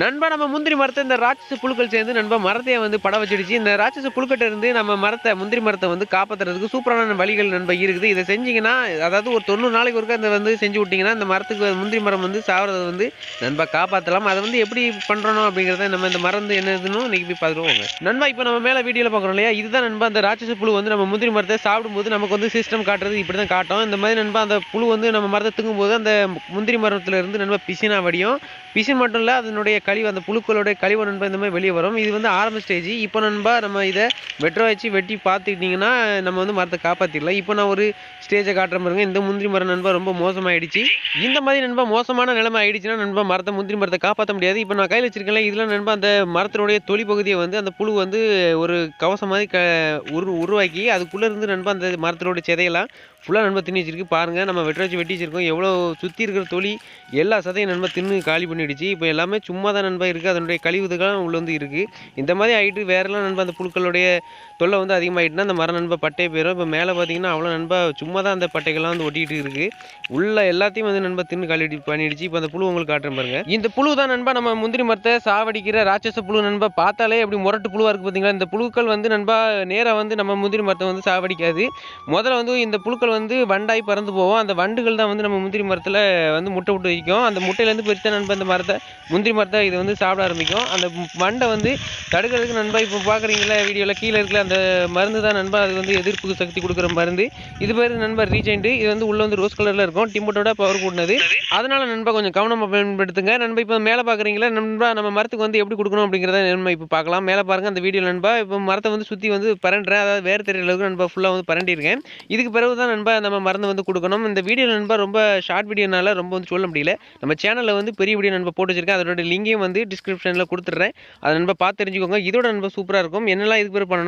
நண்பா நம்ம முந்திரி மரத்தை இந்த ராட்சச புழுக்கள் சேர்ந்து நண்பா மரத்தையே வந்து பட வச்சிடுச்சு. இந்த ராட்சச புழுக்கிட்ட இருந்து நம்ம மரத்தை முந்திரி மரத்தை வந்து காப்பாத்துறதுக்கு சூப்பரான வழிகள் நண்பா இருக்குது. இதை செஞ்சீங்கன்னா அதாவது ஒரு தொண்ணூறு நாளைக்கு ஒருக்கா இந்த வந்து செஞ்சு விட்டிங்கன்னா இந்த மரத்துக்கு முந்திரி மரம் வந்து சாவறதை வந்து நண்பா காப்பாற்றலாம் அதை வந்து எப்படி பண்ணுறோம் அப்படிங்கிறத நம்ம இந்த மரம் வந்து என்னதுன்னு இன்னைக்கு போய் பார்த்துருவோங்க. நண்பா இப்போ நம்ம மேலே வீடியோவில் பார்க்குறோம் இல்லையா? இதுதான் நண்பா அந்த ராட்சச புழு வந்து நம்ம முந்திரி மரத்தை சாப்பிடும்போது நமக்கு வந்து சிஸ்டம் காட்டுறது இப்படி தான் காட்டும். இந்த மாதிரி நண்பா அந்த புழு வந்து நம்ம மரத்தை தூங்கும்போது அந்த முந்திரி மரத்தில் இருந்து நண்பா பிசினா வடியும். பிசின் மட்டும் இல்லை அதனுடைய கழிவு அந்த புழுக்களுடைய கழிவு நண்பா இந்த மாதிரி வெளியே வரும். இது வந்து ஆரம்ப ஸ்டேஜ் இப்போ நண்பா நம்ம இதை வெட்ட வச்சு வெட்டி பார்த்துக்கிட்டிங்கன்னா நம்ம வந்து மரத்தை காப்பாற்றிடலாம் இப்போ நான் ஒரு ஸ்டேஜை காட்டுற பாருங்க. இந்த முந்திரி மரம் நண்பா ரொம்ப மோசமாயிடுச்சு. இந்த மாதிரி நண்பா மோசமான நிலைமை ஆயிடுச்சுன்னா நண்பா மரத்தை முந்திரி மரத்தை காப்பாற்ற முடியாது. இப்போ நான் கையில் வச்சிருக்கேன் இதில் நண்பா அந்த மரத்தினுடைய தொழில் பகுதியை வந்து அந்த புழு வந்து ஒரு கவசம் மாதிரி க உரு உருவாக்கி அதுக்குள்ளே இருந்து நண்பா அந்த மரத்தினுடைய சிதையெல்லாம் ஃபுல்லாக நண்பா தின்னு வச்சிருக்கு. பாருங்கள் நம்ம வெட்ட வச்சு வெட்டி வச்சிருக்கோம். எவ்வளோ சுற்றி இருக்கிற தொழில் எல்லா சதையும் நண்பா தின்னு காலி பண்ணிடுச்சு. இப்போ எல்லாமே சும்மா தான் நண்பா இருக்குது அதனுடைய கழிவுதுகளும் உள்ள வந்து இருக்குது இந்த மாதிரி ஆகிட்டு வேறெல்லாம் நண்பா அந்த புழுக்களுடைய தொல்லை வந்து அதிகமாகிட்டுனா அந்த மரம் நண்பா பட்டை போயிடும் இப்போ மேலே பார்த்தீங்கன்னா அவ்வளோ நண்பா சும்மா தான் அந்த பட்டைகள்லாம் வந்து ஒட்டிகிட்டு இருக்குது உள்ள எல்லாத்தையும் வந்து நண்பா தின்னு காலி பண்ணிடுச்சு. இப்போ அந்த புழு உங்களுக்கு காட்டுறேன் பாருங்க. இந்த புழு தான் நண்பா நம்ம முந்திரி மரத்தை சாவடிக்கிற ராட்சச புழு நண்பா. பார்த்தாலே அப்படி முரட்டு புழுவாக இருக்குது பார்த்தீங்களா இந்த புழுக்கள் வந்து நண்பா நேராக வந்து நம்ம முந்திரி மரத்தை வந்து சாவடிக்காது. முதல்ல வந்து இந்த புழுக்கள் வந்து வண்டாய் பறந்து போவோம் அந்த வண்டுகள் தான் வந்து நம்ம முந்திரி மரத்தில் வந்து முட்டை விட்டு வைக்கும். அந்த முட்டையிலேருந்து பெருசாக நண்பா இந்த மரத்தை முந்திரி மரத்தை இது வந்து சாப்பிட ஆரம்பிக்கும். அந்த மண்டை வந்து தடுக்கிறதுக்கு நண்பா இப்போ பார்க்குறீங்களா? வீடியோவில் கீழே இருக்கிற அந்த மருந்து தான் நண்பா. அது வந்து எதிர்ப்பு சக்தி கொடுக்குற மருந்து. இது பேர் நண்பா ரீஜெண்ட் இது வந்து உள்ளே வந்து ரோஸ் கலரில் இருக்கும். டிம்போட்டோட பவர் கூட்டினது. அதனால நண்பா கொஞ்சம் கவனமாக பயன்படுத்துங்க. நண்பா இப்போ மேலே பார்க்குறீங்களா? நண்பா நம்ம மரத்துக்கு வந்து எப்படி கொடுக்கணும் அப்படிங்கிறத நண்பா இப்போ பார்க்கலாம். மேலே பாருங்க அந்த வீடியோ நண்பா இப்போ மரத்தை வந்து சுற்றி வந்து பரண்டுறேன் அதாவது வேறு தெரியல அளவுக்கு நண்பா ஃபுல்லாக வந்து பரண்டிருக்கேன் இதுக்கு பிறகு தான் நண்பா நம்ம மருந்து வந்து கொடுக்கணும். இந்த வீடியோ நண்பா ரொம்ப ஷார்ட் வீடியோனால ரொம்ப வந்து சொல்ல முடியல. நம்ம சேனலில் வந்து பெரிய வீடியோ நண்பா போட்டு வச்சிருக்கேன். அதோட லிங்கையும் வந்து டிஸ்கிரிப்ஷனில் கொடுத்துட்றேன். அதை நண்பா பார்த்து தெரிஞ்சுக்கோங்க. இதோட நண்பா சூப்பராக இருக்கும். என்னெல்லாம் இதுக்கு பிறகு பண்ணணும்